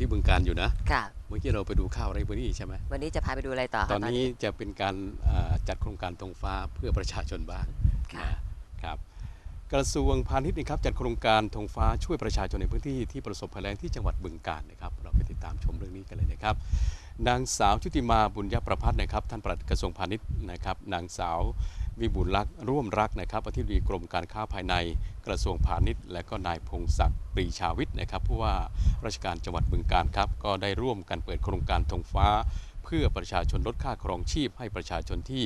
ที่บึงการอยู่นะค่ะ เมื่อกี้เราไปดูข้าวไรเบอรี่ใช่ไหมวันนี้จะพาไปดูอะไรต่อคะตอนนี้จะเป็นการอ่าจัดโครงการธงฟ้าเพื่อประชาชนบ้างค่ะนะครับกระทรวงพาณิชย์นะครับจัดโครงการธงฟ้าช่วยประชาชนในพื้นที่ที่ประสบภัยแล้งที่จังหวัดบึงกาฬนะครับ เราไปติดตามชมเรื่องนี้กันเลยนะครับ นางสาวชุติมาบุญยประพัฒน์นะครับท่านปลัดกระทรวงพาณิชย์นะครับ นางสาว วิบูลย์รักษ์ร่วมรักนะครับอธิบดีกรมการค้าภายในกระทรวงพาณิชย์ และก็นายพงศักดิ์ปรีชาวิทย์นะครับผู้ว่าราชการจังหวัดบึงกาฬครับ ก็ได้ร่วมกันเปิดโครงการธงฟ้า เพื่อประชาชนลดค่าครองชีพ ให้ประชาชนที่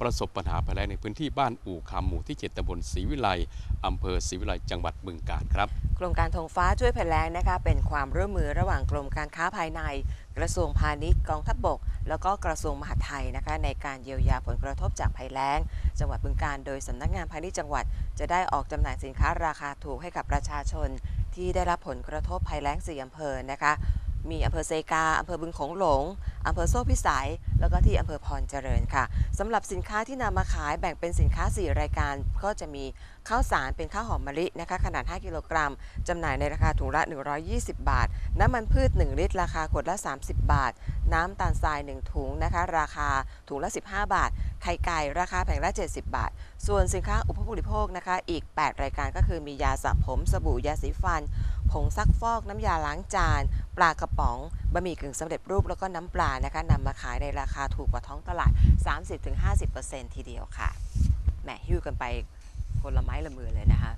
ประสบปัญหาภัยแล้งในพื้นที่บ้านอู่คำหมู่ที่ 7ตำบลศรีวิไลอำเภอศรีวิไลจังหวัดบึงกาฬครับโครงการธงฟ้าช่วยภัยแล้งนะคะเป็นความร่วมมือระหว่างกรมการค้าภายใน กระทรวงพาณิชย์กองทัพบก แล้วก็กระทรวงมหาดไทยนะคะในการเยียวยาผลกระทบจากภัยแล้ง จังหวัดบึงการโดยสำนักงานพาณิชย์จังหวัด จะได้ออกจำหน่ายสินค้าราคาถูกให้กับประชาชน ที่ได้รับผลกระทบภัยแล้งสี่อำเภอนะคะ มีอำเภอเซกาอำเภอบึงโขงหลงอำเภอโซ่พิสัย แล้วก็ที่อำเภอพรเจริญค่ะสำหรับสินค้าที่นำมาขายแบ่งเป็นสินค้า 4 รายการ ก็จะมีข้าวสารเป็นข้าวหอมมะลินะคะขนาด 5 กิโลกรัมจำหน่ายในราคาถุงละ 120 บาท น้ำมันพืช 1 ลิตร ราคาขวดละ 30 บาท น้ำตาลทราย 1 ถุงนะคะ ราคาถุงละ 15 บาท ไข่ไก่ราคาแผงละ 70 บาท ส่วนสินค้าอุปโภคบริโภคนะคะ อีก 8 รายการก็คือมียาสระผม สบู่ยาสีฟัน ผงซักฟอก น้ำยาล้างจาน ปลากระป๋อง บะหมี่กึ่งสำเร็จรูป แล้วก็น้ำปลานะคะนำมาขายในราคาถูกกว่าท้องตลาด 30-50%ทีเดียวค่ะ แหมหิ้วกันไปคนละไม้ละมือเลยนะคะ